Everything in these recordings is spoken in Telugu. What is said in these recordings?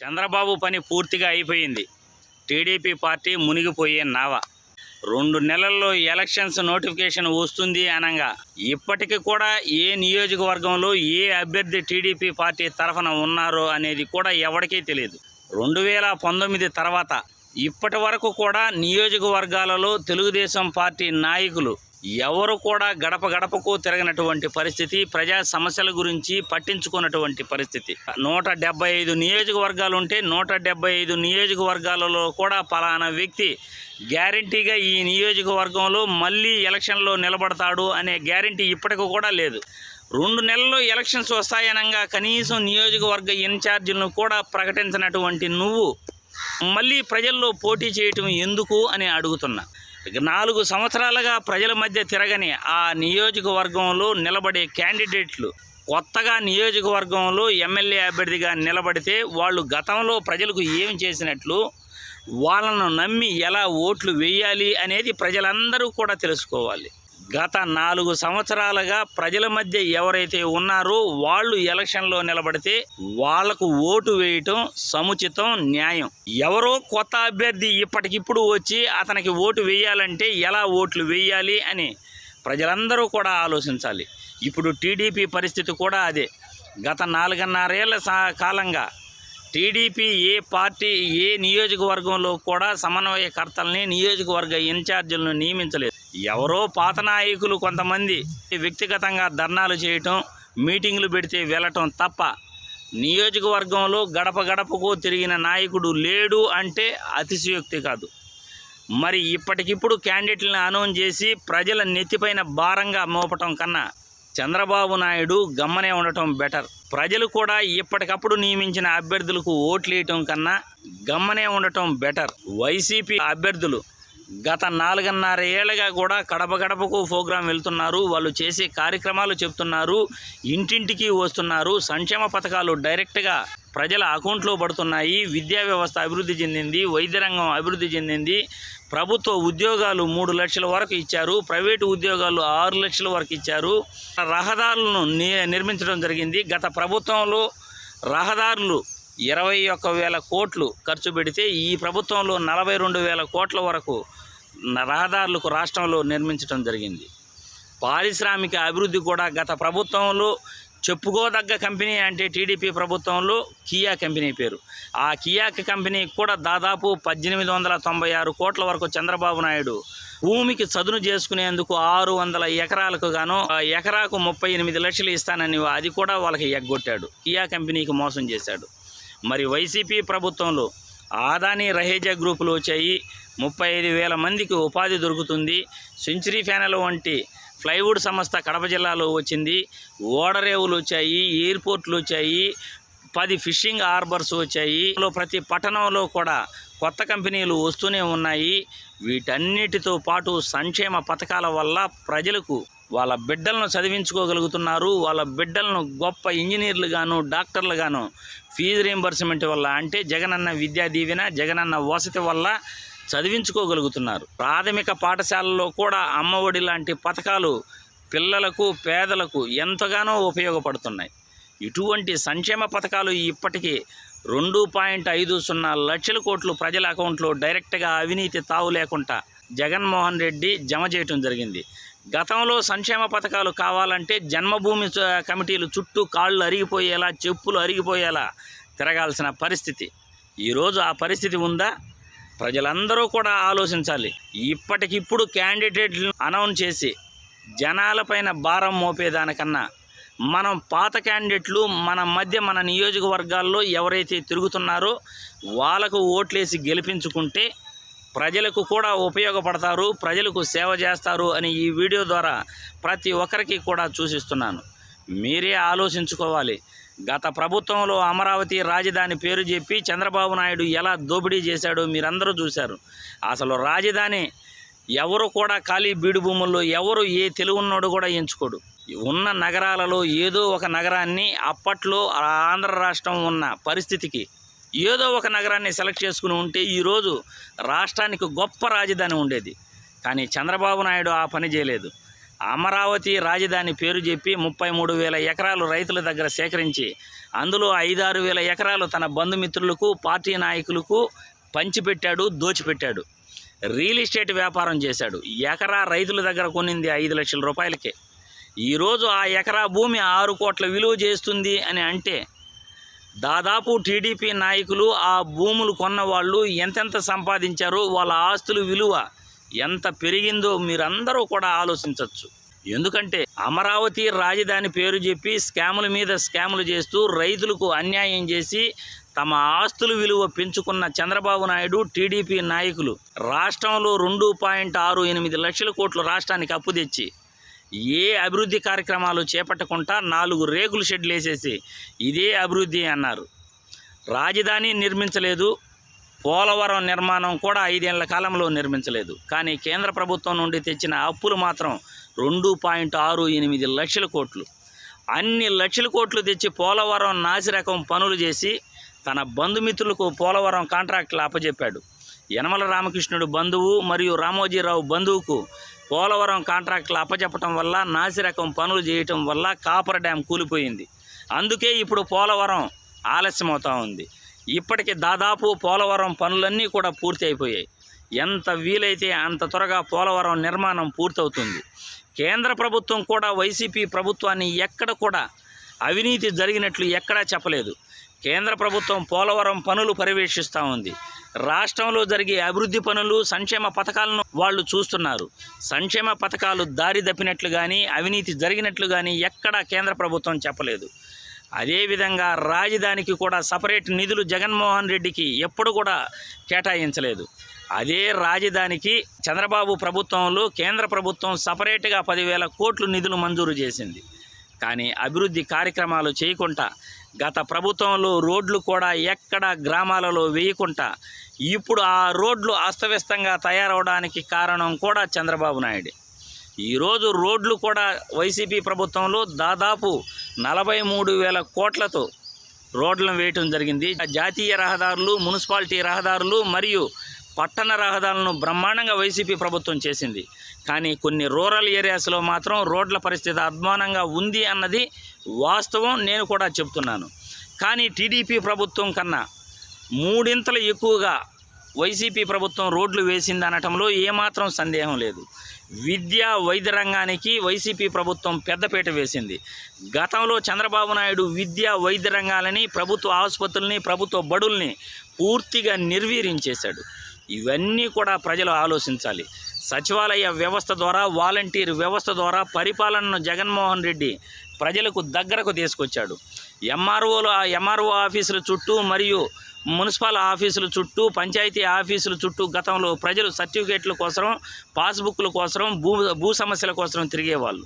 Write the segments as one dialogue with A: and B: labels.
A: చంద్రబాబు పని పూర్తిగా అయిపోయింది. టీడీపీ పార్టీ మునిగిపోయే నావ. రెండు నెలల్లో ఎలక్షన్స్ నోటిఫికేషన్ వస్తుంది అనగా. ఇప్పటికీ కూడా ఏ నియోజకవర్గంలో ఏ అభ్యర్థి టీడీపీ పార్టీ తరఫున ఉన్నారో అనేది కూడా ఎవరికీ తెలియదు. రెండు వేల పంతొమ్మిది తర్వాత ఇప్పటి వరకు కూడా నియోజకవర్గాలలో తెలుగుదేశం పార్టీ నాయకులు ఎవరు కూడా గడప గడపకు తిరగనటువంటి పరిస్థితి ప్రజా సమస్యల గురించి పట్టించుకున్నటువంటి పరిస్థితి. నూట డెబ్బై ఐదు నియోజకవర్గాలు ఉంటే నూట డెబ్బై ఐదు నియోజకవర్గాలలో కూడా పలానా వ్యక్తి గ్యారంటీగా ఈ నియోజకవర్గంలో మళ్ళీ ఎలక్షన్లో నిలబడతాడు అనే గ్యారంటీ ఇప్పటికి కూడా లేదు. రెండు నెలల్లో ఎలక్షన్స్ వస్తాయనగా కనీసం నియోజకవర్గ ఇన్ఛార్జీలను కూడా ప్రకటించినటువంటి నువ్వు మళ్ళీ ప్రజల్లో పోటీ చేయటం ఎందుకు అని అడుగుతున్నా. నాలుగు సంవత్సరాలుగా ప్రజల మధ్య తిరగని ఆ నియోజకవర్గంలో నిలబడే క్యాండిడేట్లు కొత్తగా నియోజకవర్గంలో ఎమ్మెల్యే అభ్యర్థిగా నిలబడితే వాళ్ళు గతంలో ప్రజలకు ఏమి చేసినట్లు వాళ్ళను నమ్మి ఎలా ఓట్లు వేయాలి అనేది ప్రజలందరూ కూడా తెలుసుకోవాలి. గత నాలుగు సంవత్సరాలుగా ప్రజల మధ్య ఎవరైతే ఉన్నారో వాళ్ళు ఎలక్షన్లో నిలబడితే వాళ్ళకు ఓటు వేయటం సముచితం న్యాయం. ఎవరో కొత్త అభ్యర్థి ఇప్పటికిప్పుడు వచ్చి అతనికి ఓటు వేయాలంటే ఎలా ఓట్లు వేయాలి అని ప్రజలందరూ కూడా ఆలోచించాలి. ఇప్పుడు టీడీపీ పరిస్థితి కూడా అదే. గత నాలుగున్నరేళ్ళ కాలంగా టీడీపీ ఏ పార్టీ ఏ నియోజకవర్గంలో కూడా సమన్వయకర్తల్ని నియోజకవర్గ ఇన్ఛార్జీలను నియమించలేదు. ఎవరో పాత నాయకులు కొంతమంది వ్యక్తిగతంగా ధర్నాలు చేయటం మీటింగ్లు పెడితే వెళ్ళటం తప్ప నియోజకవర్గంలో గడప గడపకు తిరిగిన నాయకుడు లేడు అంటే అతిశయోక్తి కాదు. మరి ఇప్పటికిప్పుడు క్యాండిడేట్లను అనౌన్స్ చేసి ప్రజల నెత్తిపైన భారంగా మోపటం కన్నా చంద్రబాబు నాయుడు గమ్మనే ఉండటం బెటర్. ప్రజలు కూడా ఇప్పటికప్పుడు నియమించిన అభ్యర్థులకు ఓట్లు వేయటం కన్నా గమ్మనే ఉండటం బెటర్. వైసీపీ అభ్యర్థులు గత నాలుగున్నర ఏళ్ళగా కూడా కడప గడపకు ప్రోగ్రాం వెళ్తున్నారు. వాళ్ళు చేసే కార్యక్రమాలు చెప్తున్నారు. ఇంటింటికి వస్తున్నారు. సంక్షేమ పథకాలు డైరెక్ట్గా ప్రజల అకౌంట్లో పడుతున్నాయి. విద్యా వ్యవస్థ అభివృద్ధి చెందింది. వైద్య రంగం అభివృద్ధి చెందింది. ప్రభుత్వ ఉద్యోగాలు మూడు లక్షల వరకు ఇచ్చారు. ప్రైవేటు ఉద్యోగాలు ఆరు లక్షల వరకు ఇచ్చారు. రహదారులను ని- నిర్మించడం జరిగింది. గత ప్రభుత్వంలో రహదారులు ఇరవై ఒక్క వేల కోట్లు ఖర్చు పెడితే ఈ ప్రభుత్వంలో నలభై రెండు వేల కోట్ల వరకు రహదారులకు రాష్ట్రంలో నిర్మించడం జరిగింది. పారిశ్రామిక అభివృద్ధి కూడా గత ప్రభుత్వంలో చెప్పుకోదగ్గ కంపెనీ అంటే టీడీపీ ప్రభుత్వంలో కియా కంపెనీ పేరు. ఆ కియా కంపెనీ కూడా దాదాపు పద్దెనిమిది వందల తొంభై ఆరు కోట్ల వరకు చంద్రబాబు నాయుడు భూమికి చదును చేసుకునేందుకు ఆరు వందల ఎకరాలకు గాను ఆ ఎకరాకు ముప్పై ఎనిమిది లక్షలు ఇస్తానని అది కూడా వాళ్ళకి ఎగ్గొట్టాడు. కియా కంపెనీకి మోసం చేశాడు. మరి వైసీపీ ప్రభుత్వంలో ఆదాని రహేజా గ్రూపులు వచ్చాయి ముప్పై ఐదు వేల మందికి ఉపాధి దొరుకుతుంది. సెంచరీ ఫ్యానల్ వంటి ప్లైవుడ్ సంస్థ కడప జిల్లాలో వచ్చింది. ఓడరేవులు వచ్చాయి ఎయిర్పోర్ట్లు వచ్చాయి పది ఫిషింగ్ హార్బర్స్ వచ్చాయి. ప్రతి పట్టణంలో కూడా కొత్త కంపెనీలు వస్తూనే ఉన్నాయి. వీటన్నిటితో పాటు సంక్షేమ పథకాల వల్ల ప్రజలకు వాళ్ళ బిడ్డలను చదివించుకోగలుగుతున్నారు. వాళ్ళ బిడ్డలను గొప్ప ఇంజనీర్లుగాను డాక్టర్లుగాను ఫీజు రీంబర్స్మెంట్ వల్ల అంటే జగనన్న విద్యా దీవెన జగనన్న వసతి వల్ల చదివించుకోగలుగుతున్నారు. ప్రాథమిక పాఠశాలల్లో కూడా అమ్మఒడి లాంటి పథకాలు పిల్లలకు పేదలకు ఎంతగానో ఉపయోగపడుతున్నాయి. ఇటువంటి సంక్షేమ పథకాలు ఇప్పటికీ రెండు పాయింట్ ఐదు సున్నా లక్షల కోట్లు ప్రజల అకౌంట్లో డైరెక్ట్గా అవినీతి తావు లేకుండా జగన్మోహన్ రెడ్డి జమ చేయటం జరిగింది. గతంలో సంక్షేమ పథకాలు కావాలంటే జన్మభూమి కమిటీలు చుట్టూ కాళ్ళు అరిగిపోయేలా చెప్పులు అరిగిపోయేలా తిరగాల్సిన పరిస్థితి. ఈరోజు ఆ పరిస్థితి ఉందా? ప్రజలందరూ కూడా ఆలోచించాలి. ఇప్పటికిప్పుడు క్యాండిడేట్లు అనౌన్స్ చేసి జనాలపైన భారం మోపేదానికన్నా మనం పాత క్యాండిడేట్లు మన మధ్య మన నియోజకవర్గాల్లో ఎవరైతే తిరుగుతున్నారో వాళ్ళకు ఓట్లేసి గెలిపించుకుంటే ప్రజలకు కూడా ఉపయోగపడతారు ప్రజలకు సేవ చేస్తారు అని ఈ వీడియో ద్వారా ప్రతి ఒక్కరికి కూడా సూచిస్తున్నాను. మీరే ఆలోచించుకోవాలి. గత ప్రభుత్వంలో అమరావతి రాజధాని పేరు చెప్పి చంద్రబాబు నాయుడు ఎలా దోపిడీ చేశాడో మీరందరూ చూశారు. అసలు రాజధాని ఎవరు కూడా ఖాళీ బీడు భూముల్లో ఎవరు ఏ తెలుగున్నోడు కూడా ఎంచుకోడు. ఉన్న నగరాలలో ఏదో ఒక నగరాన్ని అప్పట్లో ఆంధ్ర రాష్ట్రం ఉన్న పరిస్థితికి ఏదో ఒక నగరాన్ని సెలెక్ట్ చేసుకుని ఉంటే ఈరోజు రాష్ట్రానికి గొప్ప రాజధాని ఉండేది. కానీ చంద్రబాబు నాయుడు ఆ పని చేయలేదు. అమరావతి రాజధాని పేరు చెప్పి ముప్పై మూడు వేల ఎకరాలు రైతుల దగ్గర సేకరించి అందులో ఐదారు వేల ఎకరాలు తన బంధుమిత్రులకు పార్టీ నాయకులకు పంచిపెట్టాడు దోచిపెట్టాడు. రియల్ ఎస్టేట్ వ్యాపారం చేశాడు. ఎకరా రైతుల దగ్గర కొనింది ఐదు లక్షల రూపాయలకే. ఈరోజు ఆ ఎకరా భూమి ఆరు కోట్ల విలువ చేస్తుంది అని అంటే దాదాపు టీడీపీ నాయకులు ఆ భూములు కొన్న వాళ్ళు ఎంతెంత సంపాదించారో వాళ్ళ ఆస్తులు విలువ ఎంత పెరిగిందో మీరందరూ కూడా ఆలోచించవచ్చు ఎందుకంటే అమరావతి రాజధాని పేరు చెప్పి స్కాముల మీద స్కాములు చేస్తూ రైతులకు అన్యాయం చేసి తమ ఆస్తులు విలువ పెంచుకున్న చంద్రబాబు నాయుడు టీడీపీ నాయకులు రాష్ట్రంలో రెండు పాయింట్ ఆరు ఎనిమిది లక్షల కోట్లు రాష్ట్రానికి అప్పు తెచ్చి ఏ అభివృద్ధి కార్యక్రమాలు చేపట్టకుండా నాలుగు రేకులు షెడ్లు వేసేసి ఇదే అభివృద్ధి అన్నారు. రాజధాని నిర్మించలేదు పోలవరం నిర్మాణం కూడా ఐదేళ్ళ కాలంలో నిర్మించలేదు. కానీ కేంద్ర ప్రభుత్వం నుండి తెచ్చిన అప్పులు మాత్రం రెండు పాయింట్ ఆరు ఎనిమిది లక్షల కోట్లు. అన్ని లక్షల కోట్లు తెచ్చి పోలవరం నాసిరకం పనులు చేసి తన బంధుమిత్రులకు పోలవరం కాంట్రాక్టులు అప్పజెప్పాడు. యనమల రామకృష్ణుడు బంధువు మరియు రామోజీరావు బంధువుకు పోలవరం కాంట్రాక్టులు అప్పచెప్పటం వల్ల నాసిరకం పనులు చేయటం వల్ల కాపర్ డ్యాం కూలిపోయింది. అందుకే ఇప్పుడు పోలవరం ఆలస్యమవుతూ ఉంది. ఇప్పటికి దాదాపు పోలవరం పనులన్నీ కూడా పూర్తి అయిపోయాయి. ఎంత వీలైతే అంత త్వరగా పోలవరం నిర్మాణం పూర్తవుతుంది. కేంద్ర ప్రభుత్వం కూడా వైసీపీ ప్రభుత్వాన్ని ఎక్కడ కూడా అవినీతి జరిగినట్లు ఎక్కడా చెప్పలేదు. కేంద్ర ప్రభుత్వం పోలవరం పనులు పర్యవేక్షిస్తూ ఉంది. రాష్ట్రంలో జరిగే అభివృద్ధి పనులు సంక్షేమ పథకాలను వాళ్ళు చూస్తున్నారు. సంక్షేమ పథకాలు దారి తప్పినట్లు కానీ అవినీతి జరిగినట్లు కానీ ఎక్కడా కేంద్ర ప్రభుత్వం చెప్పలేదు. అదేవిధంగా రాజధానికి కూడా సపరేట్ నిధులు జగన్మోహన్ రెడ్డికి ఎప్పుడు కూడా కేటాయించలేదు. అదే రాజధానికి చంద్రబాబు ప్రభుత్వంలో కేంద్ర ప్రభుత్వం సపరేట్గా పదివేల కోట్లు నిధులు మంజూరు చేసింది. కానీ అభివృద్ధి కార్యక్రమాలు చేయకుండా గత ప్రభుత్వంలో రోడ్లు కూడా ఎక్కడ గ్రామాలలో వేయకుండా ఇప్పుడు ఆ రోడ్లు అస్తవ్యస్తంగా తయారవడానికి కారణం కూడా చంద్రబాబు నాయుడు. ఈరోజు రోడ్లు కూడా వైసీపీ ప్రభుత్వంలో దాదాపు నలభై మూడు వేల కోట్లతో రోడ్లను వేయటం జరిగింది. జాతీయ రహదారులు మున్సిపాలిటీ రహదారులు మరియు పట్టణ రహదారులను బ్రహ్మాండంగా వైసీపీ ప్రభుత్వం చేసింది. కానీ కొన్ని రూరల్ ఏరియాస్లో మాత్రం రోడ్ల పరిస్థితి అధ్వానంగా ఉంది అన్నది వాస్తవం నేను కూడా చెప్తున్నాను. కానీ టీడీపీ ప్రభుత్వం కన్నా మూడింతలు ఎక్కువగా వైసీపీ ప్రభుత్వం రోడ్లు వేసింది అనటంలో ఏమాత్రం సందేహం లేదు. విద్య వైద్య రంగానికి వైసీపీ ప్రభుత్వం పెద్దపీట వేసింది. గతంలో చంద్రబాబు నాయుడు విద్య వైద్య రంగాలని ప్రభుత్వ ఆసుపత్రుల్ని ప్రభుత్వ బడుల్ని పూర్తిగా నిర్వీర్యం ఇవన్నీ కూడా ప్రజలు ఆలోచించాలి. సచివాలయ వ్యవస్థ ద్వారా వాలంటీర్ వ్యవస్థ ద్వారా పరిపాలనను జగన్మోహన్ రెడ్డి ప్రజలకు దగ్గరకు తీసుకొచ్చాడు. ఎంఆర్ఓలు ఎంఆర్ఓ ఆఫీసుల చుట్టూ మరియు మున్సిపల్ ఆఫీసుల చుట్టూ పంచాయతీ ఆఫీసుల చుట్టూ గతంలో ప్రజలు సర్టిఫికేట్ల కోసం పాస్బుక్ల కోసం భూ భూ సమస్యల కోసం తిరిగేవాళ్ళు.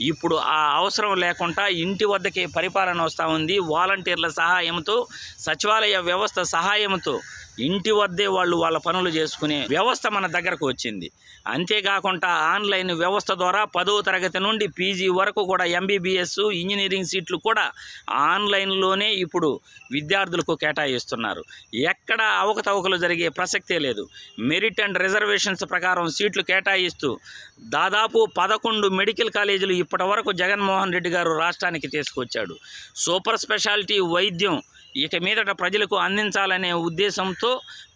A: ఇప్పుడు ఆ అవసరం లేకుండా ఇంటి వద్దకే పరిపాలన వస్తూ ఉంది. వాలంటీర్ల సహాయంతో సచివాలయ వ్యవస్థ సహాయంతో ఇంటి వద్దే వాళ్ళు వాళ్ళ పనులు చేసుకునే వ్యవస్థ మన దగ్గరకు వచ్చింది. అంతేకాకుండా ఆన్లైన్ వ్యవస్థ ద్వారా పదవ తరగతి నుండి పీజీ వరకు కూడా ఎంబీబీఎస్ ఇంజనీరింగ్ సీట్లు కూడా ఆన్లైన్లోనే ఇప్పుడు విద్యార్థులకు కేటాయిస్తున్నారు. ఎక్కడ అవకతవకలు జరిగే ప్రసక్తే లేదు. మెరిట్ అండ్ రిజర్వేషన్స్ ప్రకారం సీట్లు కేటాయిస్తూ దాదాపు పదకొండు మెడికల్ కాలేజీలు ఇప్పటి వరకు జగన్మోహన్ రెడ్డి గారు రాష్ట్రానికి తీసుకొచ్చాడు. సూపర్ స్పెషాలిటీ వైద్యం ఇక మీదట ప్రజలకు అందించాలనే ఉద్దేశంతో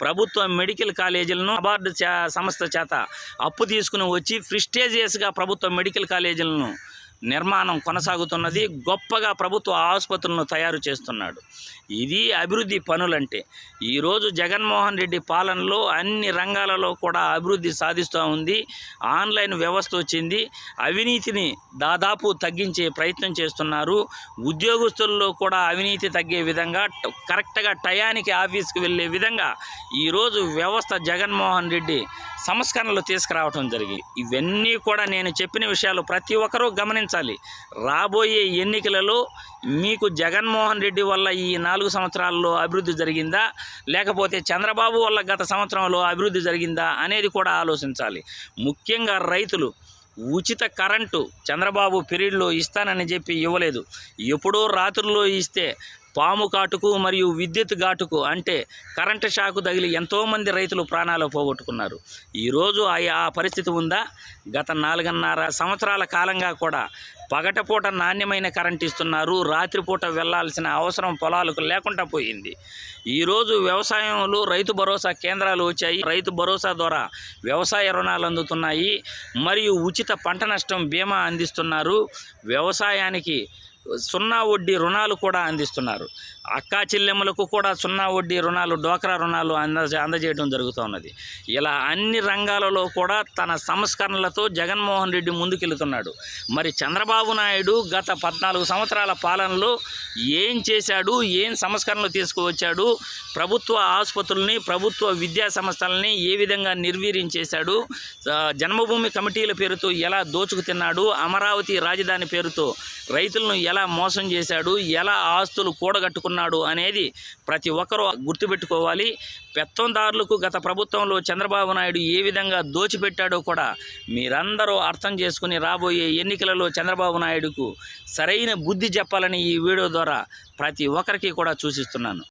A: ప్రభుత్వ మెడికల్ కాలేజీలను అబార్డు సంస్థ చేత అప్పు తీసుకుని వచ్చి ప్రిస్టేజియస్గా ప్రభుత్వ మెడికల్ కాలేజీలను నిర్మాణం కొనసాగుతున్నది గొప్పగా ప్రభుత్వ ఆసుపత్రులను తయారు చేస్తున్నాడు. ఇది అభివృద్ధి పనులంటే ఈరోజు జగన్మోహన్ రెడ్డి పాలనలో అన్ని రంగాలలో కూడా అభివృద్ధి సాధిస్తూ ఉంది ఆన్లైన్ వ్యవస్థ వచ్చింది అవినీతిని దాదాపు తగ్గించే ప్రయత్నం చేస్తున్నారు ఉద్యోగస్తుల్లో కూడా అవినీతి తగ్గే విధంగా కరెక్ట్గా టయానికి ఆఫీస్కి వెళ్ళే విధంగా ఈరోజు వ్యవస్థ జగన్మోహన్ రెడ్డి సంస్కరణలు తీసుకురావటం జరిగింది ఇవన్నీ కూడా నేను చెప్పిన విషయాలు ప్రతి ఒక్కరూ గమనించాలి. రాబోయే ఎన్నికలలో మీకు జగన్మోహన్ రెడ్డి వల్ల ఈ నాలుగు సంవత్సరాల్లో అభివృద్ధి జరిగిందా? లేకపోతే చంద్రబాబు వల్ల గత సంవత్సరంలో అభివృద్ధి జరిగిందా? అనేది కూడా ఆలోచించాలి. ముఖ్యంగా రైతులు ఉచిత కరెంటు చంద్రబాబు పీరియడ్లో ఇస్తానని చెప్పి ఇవ్వలేదు. ఎప్పుడో రాత్రుల్లో ఇస్తే పాము కాటుకు మరియు విద్యుత్ ఘాటుకు అంటే కరెంటు షాకు తగిలి ఎంతోమంది రైతులు ప్రాణాలు పోగొట్టుకున్నారు. ఈరోజు ఆ ఆ పరిస్థితి ఉందా? గత నాలుగున్నర సంవత్సరాల కాలంగా కూడా పగటపూట నాణ్యమైన కరెంట్ ఇస్తున్నారు. రాత్రిపూట వెళ్ళాల్సిన అవసరం పొలాలకు లేకుండా పోయింది. ఈరోజు వ్యవసాయంలో రైతు భరోసా కేంద్రాలు వచ్చాయి. రైతు భరోసా ద్వారా వ్యవసాయ రుణాలు అందుతున్నాయి. మరియు ఉచిత పంట నష్టం బీమా అందిస్తున్నారు. వ్యవసాయానికి సున్నా వడ్డీ రుణాలు కూడా అందిస్తున్నారు. అక్కా చెల్లెమ్మలకు కూడా సున్నా వడ్డీ రుణాలు డోక్రా రుణాలు అంద అందజేయడం జరుగుతున్నది ఇలా అన్ని రంగాలలో కూడా తన సంస్కరణలతో జగన్మోహన్ రెడ్డి ముందుకెళ్తున్నాడు. మరి చంద్రబాబు నాయుడు గత పద్నాలుగు సంవత్సరాల పాలనలో ఏం చేశాడు ఏం సంస్కరణలు తీసుకువచ్చాడు ప్రభుత్వ ఆసుపత్రుల్ని ప్రభుత్వ విద్యా సంస్థలని ఏ విధంగా నిర్వీర్యం చేశాడు జన్మభూమి కమిటీల పేరుతో ఎలా దోచుకు తిన్నాడు అమరావతి రాజధాని పేరుతో రైతులను ఎలా మోసం చేశాడు ఎలా ఆస్తులు కూడగట్టుకున్నాడు అనేది ప్రతి ఒక్కరూ గుర్తుపెట్టుకోవాలి. పెత్తందారులకు గత ప్రభుత్వంలో చంద్రబాబు నాయుడు ఏ విధంగా దోచిపెట్టాడో కూడా మీరందరూ అర్థం చేసుకుని రాబోయే ఎన్నికలలో చంద్రబాబు నాయుడుకు సరైన బుద్ధి చెప్పాలని ఈ వీడియో ద్వారా ప్రతి ఒక్కరికి కూడా సూచిస్తున్నాను.